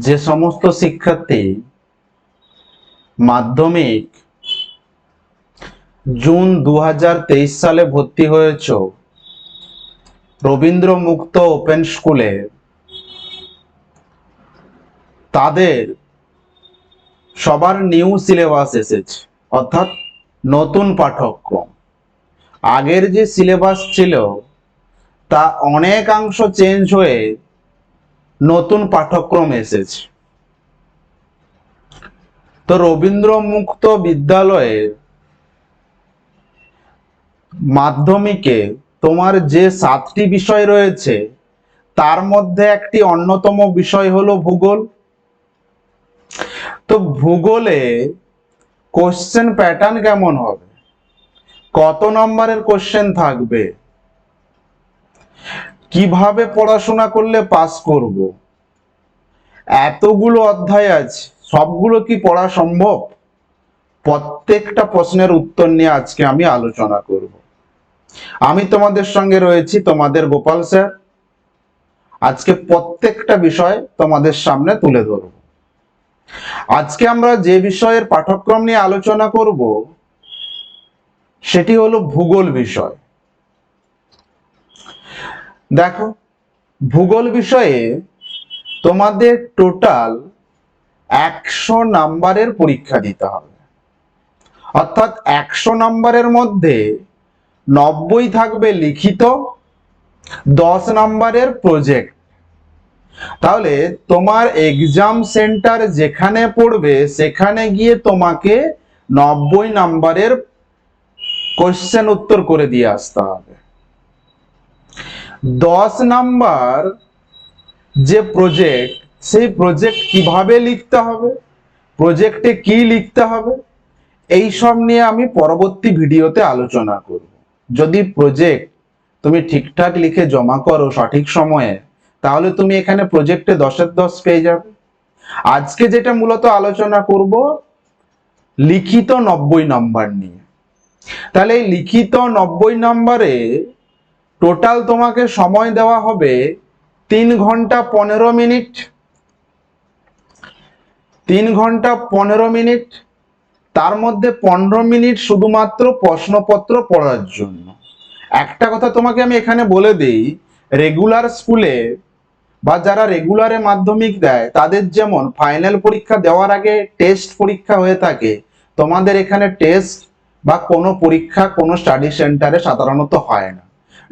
যে সমস্ত শিক্ষার্থী মাধ্যমিক জুন দুই হাজার তেইশ সালে ভর্তি হয়েছ, রবীন্দ্র মুক্ত ওপেন স্কুলে, তাদের সবার নিউ সিলেবাস এসেছে, অর্থাৎ নতুন পাঠ্যক্রম। আগের যে সিলেবাস ছিল, তা অনেকাংশ চেঞ্জ হয়ে নতুন পাঠ্যক্রম এসেছে। তো রবীন্দ্র মুক্ত বিদ্যালয়ে মাধ্যমিকে তোমার যে সাতটি বিষয় রয়েছে, তার মধ্যে একটি অন্যতম বিষয় হলো ভূগোল। তো ভূগোলে কোশ্চেন প্যাটার্ন কেমন হবে? কত নম্বরের কোশ্চেন থাকবে? কীভাবে পড়াশোনা করলে পাস করব? এতগুলো অধ্যায় আছে সবগুলো কি পড়া সম্ভব? প্রত্যেকটা প্রশ্নের উত্তর নিয়ে আজকে আমি আলোচনা করব। আমি তোমাদের সঙ্গে রয়েছি, তোমাদের গোপাল স্যার। আজকে প্রত্যেকটা বিষয় তোমাদের সামনে তুলে ধরব। আজকে আমরা যে বিষয়ের পাঠ্যক্রম নিয়ে আলোচনা করব, সেটি হলো ভূগোল বিষয়। দেখো, ভূগোল বিষয়ে তোমাদের টোটাল একশো নাম্বারের পরীক্ষা দিতে হবে। অর্থাৎ একশো নাম্বারের মধ্যে নব্বই থাকবে লিখিত, দশ নাম্বারের প্রজেক্ট তাহলে তোমার এক্সাম সেন্টার যেখানে পড়বে, সেখানে গিয়ে তোমাকে নব্বই নাম্বারের কোশ্চেন উত্তর করে দিয়ে আসতে হবে। দশ নাম্বার যে প্রজেক্ট সেই প্রজেক্ট কীভাবে লিখতে হবে? প্রজেক্টে কি লিখতে হবে? এই সব নিয়ে আমি পরবর্তী ভিডিওতে আলোচনা করব। যদি প্রজেক্ট তুমি ঠিকঠাক লিখে জমা করো সঠিক সময়ে, তাহলে তুমি এখানে প্রজেক্টে দশের দশ পেয়ে যাবে। আজকে যেটা মূলত আলোচনা করব, লিখিত নব্বই নাম্বার নিয়ে। তাহলে লিখিত নব্বই নম্বরে টোটাল তোমাকে সময় দেওয়া হবে তিন ঘণ্টা পনেরো মিনিট। তিন ঘণ্টা পনেরো মিনিট, তার মধ্যে পনেরো মিনিট শুধুমাত্র প্রশ্নপত্র পড়ার জন্য। একটা কথা তোমাকে আমি এখানে বলে দিই রেগুলার স্কুলে বা যারা রেগুলারে মাধ্যমিক দেয়, তাদের যেমন ফাইনাল পরীক্ষা দেওয়ার আগে টেস্ট পরীক্ষা হয়ে থাকে, তোমাদের এখানে টেস্ট বা কোনো পরীক্ষা, কোনো স্টাডি সেন্টারে সাধারণত হয় না।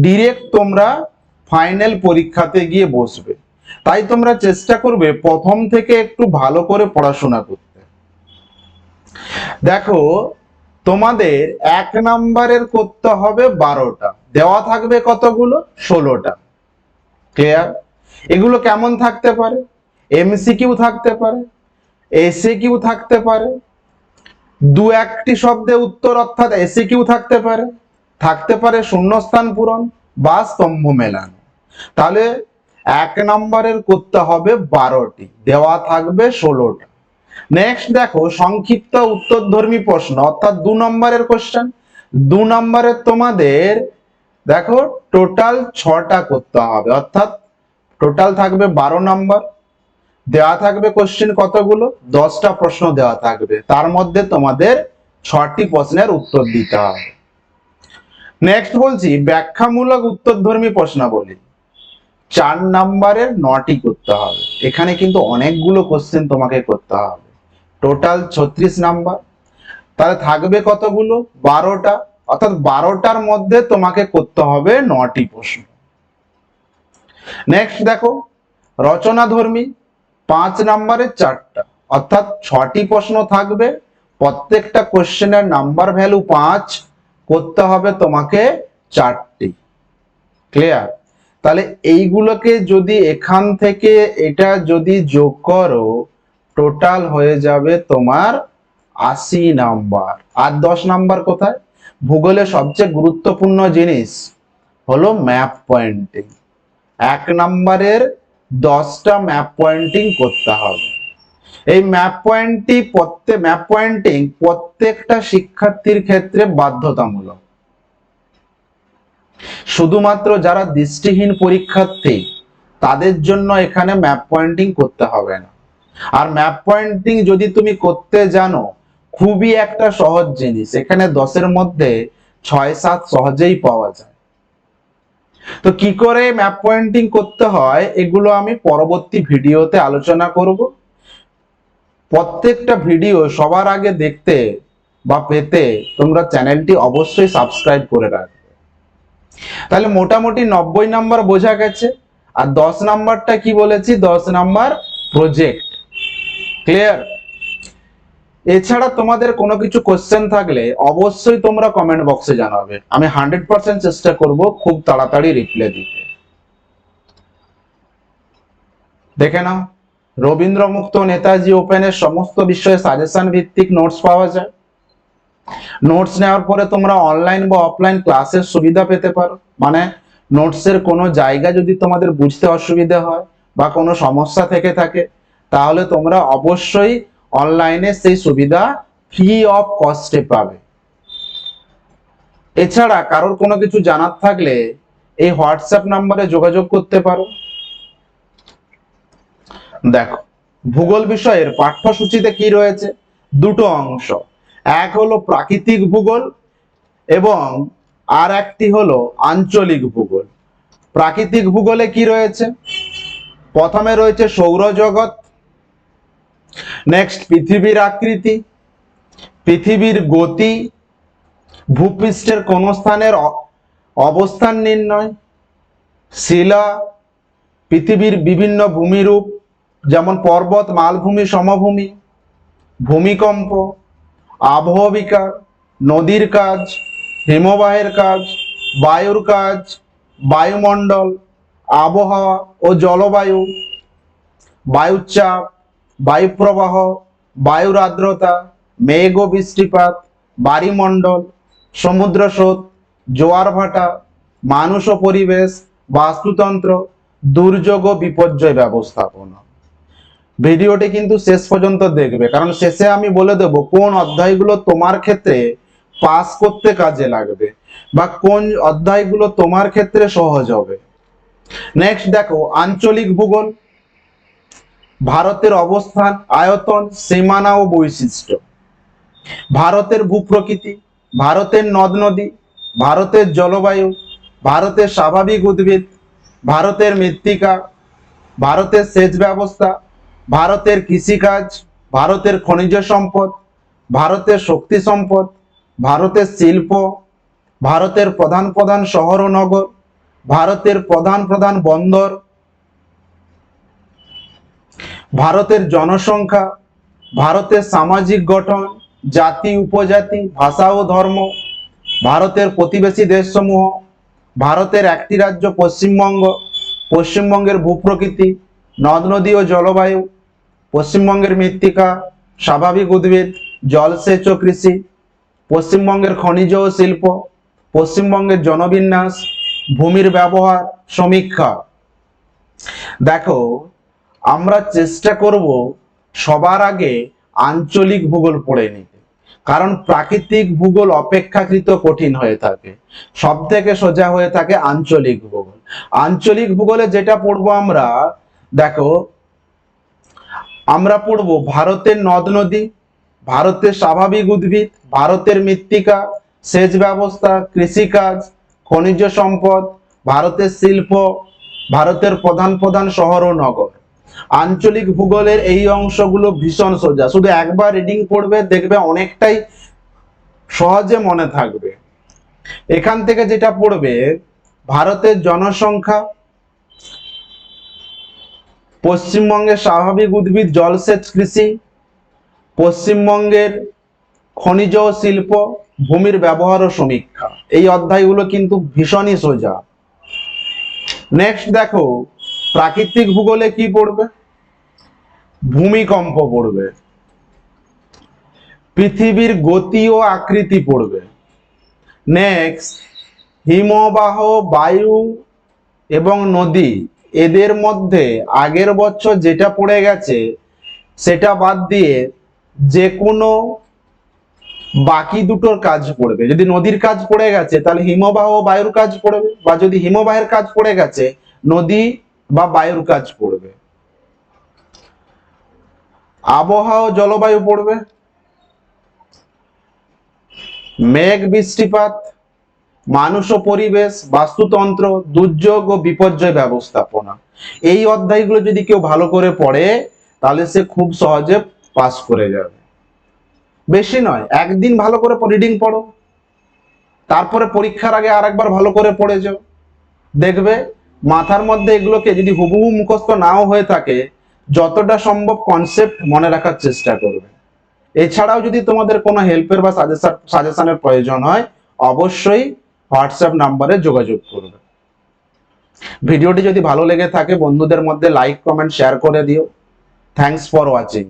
ডিরেক্ট তোমরা ফাইনাল পরীক্ষাতে গিয়ে বসবে। তাই তোমরা চেষ্টা করবে প্রথম থেকে একটু ভালো করে পড়াশোনা করতে। দেখো, তোমাদের এক নাম্বারের করতে হবে বারোটা। দেওয়া থাকবে কতগুলো? ষোলোটা। ক্লিয়ার এগুলো কেমন থাকতে পারে? এমসিকিউ থাকতে পারে? এসে কিউ থাকতে পারে? দু একটি শব্দে উত্তর অর্থাৎ এসে কিউ থাকতে পারে? থাকতে পারে শূন্যস্থান পূরণ বা স্তম্ভ মেলানো। তাহলে এক নম্বরের করতে হবে বারোটি, দেওয়া থাকবে ষোলোটা। নেক্সট দেখো, সংক্ষিপ্ত উত্তরধর্মী প্রশ্ন, অর্থাৎ দু নম্বরের কোশ্চেন দু নম্বরের তোমাদের, দেখো টোটাল ছটা করতে হবে, অর্থাৎ টোটাল থাকবে বারো নম্বর। দেওয়া থাকবে কোশ্চেন কতগুলো? দশটা প্রশ্ন দেওয়া থাকবে। তার মধ্যে তোমাদের ছটি প্রশ্নের উত্তর দিতে হবে। নেক্সট বলছি, ব্যাখ্যামূলক উত্তরধর্মী প্রশ্নাবলী। চার নাম্বারের নটি করতে হবে। এখানে কিন্তু অনেকগুলো কোশ্চেন তোমাকে করতে হবে। টোটাল ছত্রিশ নাম্বার। তাহলে থাকবে কতগুলো? বারোটা। অর্থাৎ বারোটার মধ্যে তোমাকে করতে হবে নটি প্রশ্ন। নেক্সট দেখো, রচনাধর্মী পাঁচ নাম্বারের চারটা। অর্থাৎ ছটি প্রশ্ন থাকবে। প্রত্যেকটা কোশ্চেনের নাম্বার ভ্যালু পাঁচ। করতে হবে তোমাকে চারটি। ক্লিয়ার তাহলে এইগুলোকে যদি এখান থেকে এটা যদি যোগ করো টোটাল হয়ে যাবে তোমার আশি নাম্বার। আর দশ নাম্বার কোথায়? ভূগোলে সবচেয়ে গুরুত্বপূর্ণ জিনিস হলো ম্যাপ পয়েন্টিং এক নাম্বারের দশটা ম্যাপ পয়েন্টিং করতে হবে। এই ম্যাপ পয়েন্টটি প্রত্যেক ম্যাপ পয়েন্টিং প্রত্যেকটা শিক্ষার্থীর ক্ষেত্রে বাধ্যতামূলক। শুধুমাত্র যারা দৃষ্টিহীন পরীক্ষার্থী, তাদের জন্য এখানে ম্যাপ পয়েন্টিং করতে হবে না। আর ম্যাপ পয়েন্টিং যদি তুমি করতে জানো, খুবই একটা সহজ জিনিস। এখানে দশের মধ্যে ছয়, সাত সহজেই পাওয়া যায়। তো কি করে ম্যাপ পয়েন্টিং করতে হয়, এগুলো আমি পরবর্তী ভিডিওতে আলোচনা করব। প্রত্যেকটা ভিডিও সবার আগে দেখতে বা পেতে তোমরা চ্যানেলটি অবশ্যই সাবস্ক্রাইব করে রাখবে। তাহলে মোটামুটি নব্বই নাম্বার বোঝা গেছে। আর দশ নাম্বারটা কি বলেছি? দশ নাম্বার প্রজেক্ট ক্লিয়ার এছাড়া তোমাদের কোনো কিছু কোশ্চেন থাকলে অবশ্যই তোমরা কমেন্ট বক্সে জানাবে। আমি হান্ড্রেড পার্সেন্ট চেষ্টা করব খুব তাড়াতাড়ি রিপ্লাই দিতে। দেখে নাও। রবীন্দ্র মুক্ত নেতাজি ওপেনের সমস্ত বিষয়ে সাজেশন ভিত্তিক নোটস পাওয়া যায়। নোটস নেওয়ার পরে তোমরা অনলাইন বা অফলাইন ক্লাসের সুবিধা পেতে পারো। মানে নোটসের কোনো জায়গা যদি তোমাদের বুঝতে অসুবিধা হয় বা কোনো সমস্যা থেকে থাকে, তাহলে তোমরা অবশ্যই অনলাইনে সেই সুবিধা ফ্রি অফ কস্টে পাবে। এছাড়া কারোর কোনো কিছু জানার থাকলে এই হোয়াটসঅ্যাপ নাম্বারে যোগাযোগ করতে পারো। দেখো, ভূগোল বিষয়ের পাঠ্যসূচিতে কি রয়েছে? দুটো অংশ। এক হলো প্রাকৃতিক ভূগোল এবং আর একটি হলো আঞ্চলিক ভূগোল। প্রাকৃতিক ভূগোলে কি রয়েছে? প্রথমে রয়েছে সৌরজগৎ, নেক্সট পৃথিবীর আকৃতি, পৃথিবীর গতি, ভূপৃষ্ঠের কোন স্থানের অবস্থান নির্ণয়, শিলা, পৃথিবীর বিভিন্ন ভূমিরূপ যেমন পর্বত, মালভূমি, সমভূমি, ভূমিকম্প আবহবিকা নদীর কাজ, হিমবাহের কাজ, বায়ুর কাজ, বায়ুমণ্ডল, আবহাওয়া ও জলবায়ু, বায়ুচাপ, বায়ুপ্রবাহ বায়ুর আর্দ্রতা মেঘ ও বৃষ্টিপাত বায়ুমণ্ডল সমুদ্র স্রোত জোয়ার ভাটা, মানুষ ও পরিবেশ, বাস্তুতন্ত্র, দুর্যোগ ও বিপর্যয় ব্যবস্থাপনা। ভিডিওটি কিন্তু শেষ পর্যন্ত দেখবে। কারণ শেষে আমি বলে দেব, কোন অধ্যায়গুলো তোমার ক্ষেত্রে পাস করতে কাজে লাগবে বা কোন অধ্যায়গুলো তোমার ক্ষেত্রে সহজ হবে। নেক্সট দেখো, আঞ্চলিক ভূগোল, ভারতের অবস্থান, আয়তন, সীমানা ও বৈশিষ্ট্য। ভারতের ভূপ্রকৃতি, ভারতের নদ নদী, ভারতের জলবায়ু, ভারতের স্বাভাবিক উদ্ভিদ, ভারতের মৃত্তিকা, ভারতের সেচ ব্যবস্থা ভারতের কৃষিকাজ, ভারতের খনিজ সম্পদ, ভারতের শক্তি সম্পদ, ভারতের শিল্প, ভারতের প্রধান প্রধান শহর ও নগর, ভারতের প্রধান প্রধান বন্দর, ভারতের জনসংখ্যা, ভারতের সামাজিক গঠন, জাতি, উপজাতি, ভাষা ও ধর্ম, ভারতের প্রতিবেশী দেশসমূহ, ভারতের একটি রাজ্য পশ্চিমবঙ্গ, পশ্চিমবঙ্গের ভূপ্রকৃতি নদ নদী ও জলবায়ু, পশ্চিমবঙ্গের মৃত্তিকা, স্বাভাবিক উদ্ভিদ, জলসেচ ও কৃষি, পশ্চিমবঙ্গের খনিজ ও শিল্প, পশ্চিমবঙ্গের জনবিন্যাস, ভূমির ব্যবহার, সমীক্ষা। দেখো, আমরা চেষ্টা করব সবার আগে আঞ্চলিক ভূগোল পড়ে নিতে, কারণ প্রাকৃতিক ভূগোল অপেক্ষাকৃত কঠিন হয়ে থাকে। সব থেকে সোজা হয়ে থাকে আঞ্চলিক ভূগোল। আঞ্চলিক ভূগোলে যেটা পড়ব আমরা দেখো, আমরা পড়ব ভারতের নদ নদী, ভারতের স্বাভাবিক উদ্ভিদ, ভারতের মৃত্তিকা, সেচ ব্যবস্থা, কৃষিকাজ, খনিজ সম্পদ, ভারতের শিল্প, ভারতের প্রধান প্রধান শহর ও নগর। আঞ্চলিক ভূগোলের এই অংশগুলো ভীষণ সোজা। শুধু একবার রিডিং পড়বে, দেখবে অনেকটাই সহজে মনে থাকবে। এখান থেকে যেটা পড়বে, ভারতের জনসংখ্যা পশ্চিমবঙ্গের স্বাভাবিক উদ্ভিদ জলসেচ কৃষি, পশ্চিমবঙ্গের খনিজ শিল্প, ভূমির ব্যবহার ও সমীক্ষা। এই অধ্যায়গুলো কিন্তু ভীষণই সোজা। নেক্সট দেখো, প্রাকৃতিক ভূগোলে কি পড়বে? ভূমিকম্প পড়বে। পৃথিবীর গতি ও আকৃতি পড়বে। নেক্সট হিমবাহ, বায়ু এবং নদী এদের মধ্যে আগের বছর যেটা পড়ে গেছে, সেটা বাদ দিয়ে যে কোনো বাকি দুটোর কাজ পড়বে। যদি নদীর কাজ পড়ে গেছে, তাহলে হিমবাহ বায়ুর কাজ পড়বে। বা যদি হিমবাহের কাজ পড়ে গেছে, নদী বা বায়ুর কাজ পড়বে। আবহাওয়া জলবায়ু পড়বে। মেঘ, বৃষ্টিপাত মানুষ ও পরিবেশ, বাস্তুতন্ত্র, দুর্যোগ ও বিপর্যয় ব্যবস্থাপনা। এই অধ্যায়গুলো যদি কেউ ভালো করে পড়ে, তাহলে সে খুব সহজে পাস করে যাবে। বেশি নয়, একদিন ভালো করে রিডিং পড়ো। তারপরে পরীক্ষার আগে আরেকবার ভালো করে পড়ে যাও। দেখবে, মাথার মধ্যে এগুলোকে যদি হুবহু মুখস্থ নাও হয়ে থাকে, যতটা সম্ভব কনসেপ্ট মনে রাখার চেষ্টা করবে। এছাড়াও যদি তোমাদের কোনো হেল্পের বা সাজেশন সাজেশনের প্রয়োজন হয়, অবশ্যই হোয়াটসঅ্যাপ নাম্বারে যোগাযোগ করবে। ভিডিওটি যদি ভালো লেগে থাকে, বন্ধুদের মধ্যে লাইক কমেন্ট শেয়ার করে দিও। Thanks for watching